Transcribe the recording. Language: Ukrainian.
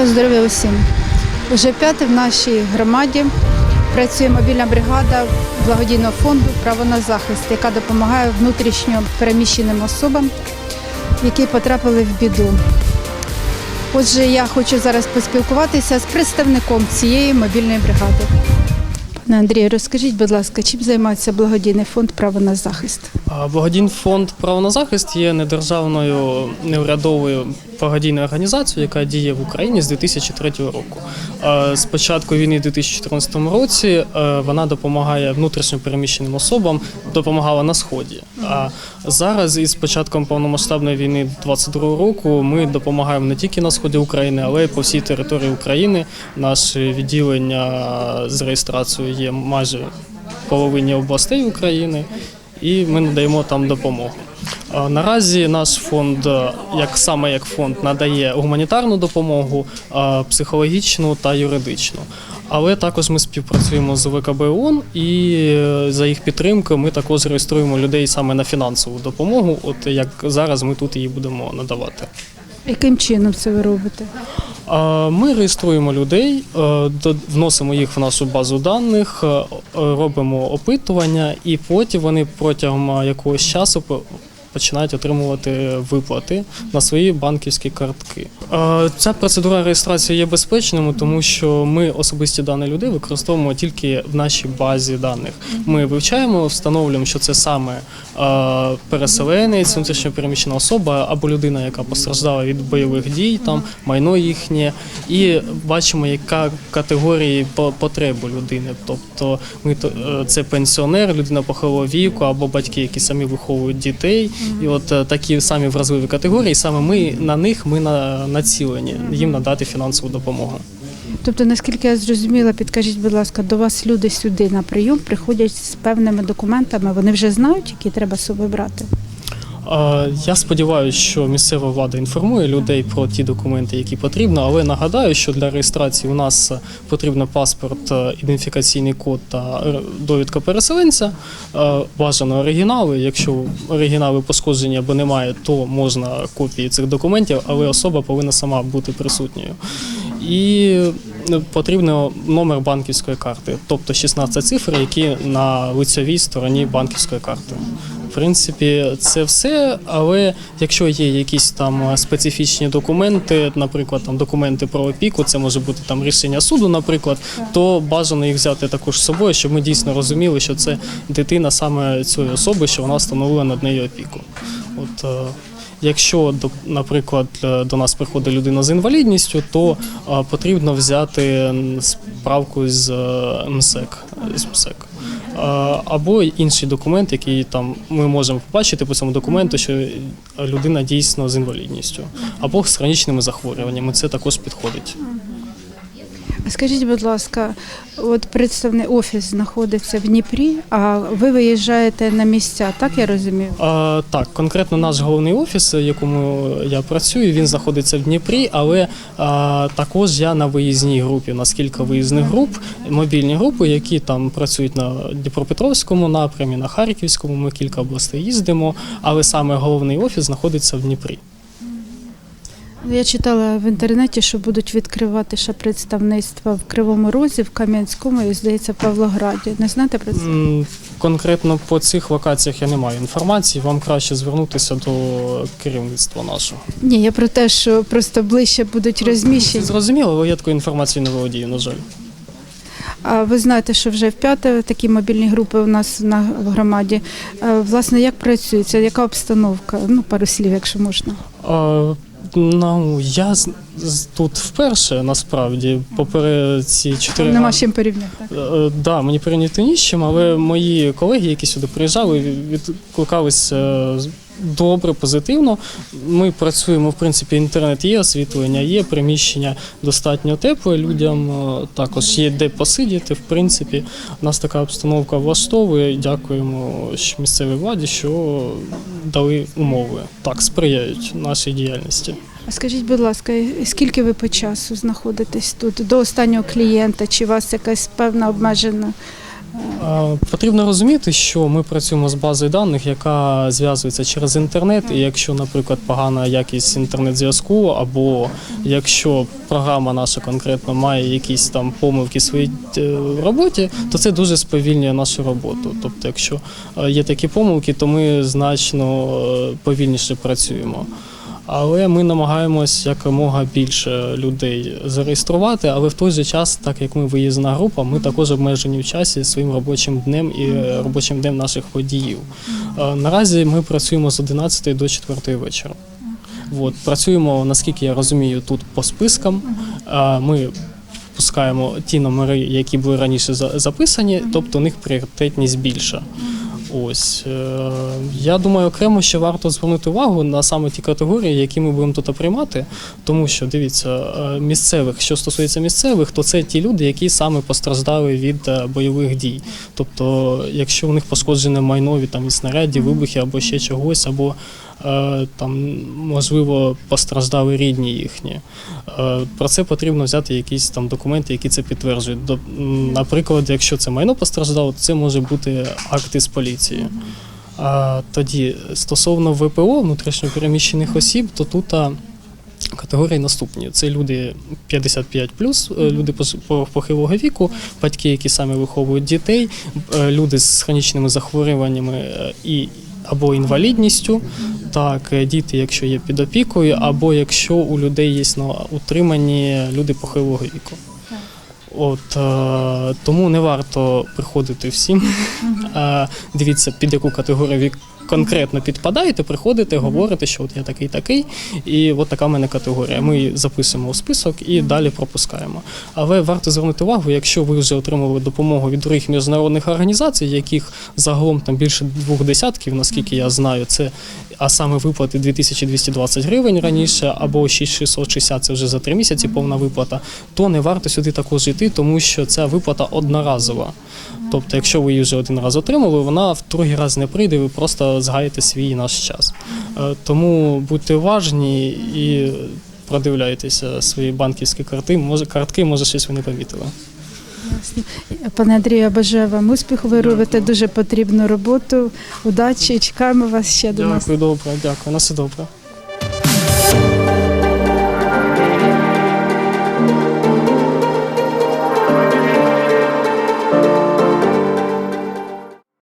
Доброго здоров'я усім. Уже п'яте в нашій громаді працює мобільна бригада благодійного фонду Право на захист, яка допомагає внутрішньо переміщеним особам, які потрапили в біду. Отже, я хочу зараз поспілкуватися з представником цієї мобільної бригади. Пане Андрію, розкажіть, будь ласка, чим займається благодійний фонд Право на захист? Благодійний фонд право на захист є недержавною неурядовою благодійною організацією, яка діє в Україні з 2003 року. З початку війни в 2014 році е, вона допомагає внутрішньо переміщеним особам, допомагала на сході. А зараз, із початком повномасштабної війни 2022 року, ми допомагаємо не тільки на сході України, але й по всій території України. Наше відділення з реєстрацією є майже половині областей України і ми надаємо там допомогу. Наразі наш фонд, е, як саме як фонд, надає гуманітарну допомогу, е, психологічну та юридичну. Але також ми співпрацюємо з ВКБ ООН і е, за їх підтримкою ми також реєструємо людей саме на фінансову допомогу. От як зараз ми тут її будемо надавати. Яким чином це ви робите? Ми реєструємо людей, е, вносимо їх в нашу базу даних, е, робимо опитування, і потім вони протягом е, якогось часу починають отримувати виплати на свої банківські картки. Ця процедура реєстрації є безпечною, тому що ми особисті дані людей використовуємо тільки в нашій базі даних. Ми вивчаємо, встановлюємо, що це саме переселенець, внутрішньо переміщена особа або людина, яка постраждала від бойових дій, там майно їхнє, і бачимо, яка категорії по- потреб людини. Тобто, ми то е, це пенсіонер, людина похилого віку або батьки, які самі виховують дітей. І от е, такі самі вразливі категорії, саме ми на них ми на, націлені їм надати фінансову допомогу. Тобто, наскільки я зрозуміла, підкажіть, будь ласка, до вас люди сюди на прийом приходять з певними документами. Вони вже знають, які треба з собою брати. Я сподіваюся, що місцева влада інформує людей про ті документи, які потрібно, але нагадаю, що для реєстрації у нас потрібно паспорт, е, ідентифікаційний код та е, довідка переселенця. Е, Бажано оригінали. Якщо оригінали пошкоджені або немає, то можна копії цих документів, але особа повинна сама бути присутньою. І потрібно номер банківської карти, тобто 16 цифр, які на лицевій стороні банківської карти. Принципі, це все. Але якщо є якісь там е, специфічні документи, наприклад, там документи про опіку, це може бути там рішення суду, наприклад, то бажано їх взяти також з собою, щоб ми дійсно розуміли, що це дитина саме цієї особи, що вона встановила над нею опіку. От е, Якщо, наприклад, е, до нас приходить людина з інвалідністю, то потрібно взяти справку з МСЕК. З МСЕК. Або інший документ, який там ми можемо побачити по цьому документу, що людина дійсно з інвалідністю, або з хронічними захворюваннями. Це також підходить. Скажіть, будь ласка, от представний офіс знаходиться в Дніпрі, а ви виїжджаєте на місця, так я розумію? А, так, конкретно наш головний офіс, в якому я працюю, він знаходиться в Дніпрі, але а, також я на виїзній групі. У нас кілька виїзних груп, мобільні групи, які там працюють на Дніпропетровському напрямі, на Харківському. Ми кілька областей їздимо, але саме головний офіс знаходиться в Дніпрі. Я читала в інтернеті, що будуть відкривати ще представництва в Кривому Розі, в Кам'янському і, здається, в Павлограді. Не знаєте про це? Конкретно по цих локаціях я не маю інформації. Вам краще звернутися до керівництва нашого. Ні, я про те, що просто ближче будуть розміщені. Зрозуміло, але я такою інформацією не володію, на жаль. А ви знаєте, що вже в п'яте такі мобільні групи у нас на в громаді. Е, Власне, як працюється, яка обстановка? Ну, пару слів, якщо можна. А, ну, я тут вперше насправді, попри ці чотири Нема з чим порівняти. Так? Е, Да, мені порівняти ні з чим, але мої колеги, які сюди приїжджали, відкликались е, добре, позитивно. Ми працюємо, в принципі, інтернет є, освітлення є, приміщення достатньо тепле людям. е, Також є де посидіти. В принципі, нас така обстановка влаштовує. Дякуємо місцевій владі, що дали умови. Так, сприяють нашій діяльності. А скажіть, будь ласка, скільки ви по часу знаходитесь тут до останнього клієнта? Чи у вас якась певна обмежена Потрібно розуміти, що ми працюємо з базою даних, яка зв'язується через інтернет. І якщо, наприклад, погана якість інтернет-зв'язку, або якщо програма наша конкретно має якісь там помилки в своїй е, роботі, то це дуже сповільнює нашу роботу. Тобто, якщо е, є такі помилки, то ми значно е, повільніше працюємо. Але ми намагаємось якомога більше людей зареєструвати, але в той же час, так як ми виїзна група, ми також обмежені в часі своїм робочим днем і е, робочим днем наших водіїв. Е, Наразі ми працюємо з 11 до 4 вечора. От, працюємо, наскільки я розумію, тут по спискам. Е, Ми пускаємо ті номери, які були раніше записані, тобто у них пріоритетність більша. Ось е, я думаю, окремо ще варто звернути увагу на саме ті категорії, які ми будемо тут приймати, тому що дивіться, е, місцевих, що стосується місцевих, то це ті люди, які саме постраждали від е, бойових дій. Тобто, якщо у них пошкоджене майно від там і снарядів, вибухи або ще чогось, або там можливо постраждали рідні їхні. Е, Про це потрібно взяти якісь там документи, які це підтверджують. До- Наприклад, якщо це майно постраждало, то це може бути акти з поліції. А тоді стосовно ВПО внутрішньопереміщених осіб, то тут категорії наступні: це люди 55 е, люди похилого віку, батьки, які саме виховують дітей, е, люди з хронічними захворюваннями е, і або інвалідністю, так, е, діти, якщо є під опікою, або якщо у людей є на утриманні люди похилого віку. От е, тому не варто приходити всім. Е, дивіться, під яку категорію конкретно підпадаєте, приходите, говорите, що от я такий такий, і от така в мене категорія. Ми її записуємо у список і далі пропускаємо. Але варто звернути увагу, якщо ви вже отримали допомогу від других міжнародних організацій, яких загалом там більше двох десятків, наскільки я знаю, це а саме виплати 2220 гривень раніше, або 6660 це вже за три місяці повна виплата, то не варто сюди також йти, тому що ця виплата одноразова. Тобто, якщо ви її вже один раз отримали, вона в другий раз не прийде, ви просто згаєте свій наш час. Е, Тому будьте уважні і продивляйтеся свої банківські карти. Може, картки, може, щось ви не помітили. Пане Андрію, я бажаю вам успіху. Ви робите дуже потрібну роботу. Удачі. Чекаємо вас ще до нас. Дякую, добре, дякую. На все добре.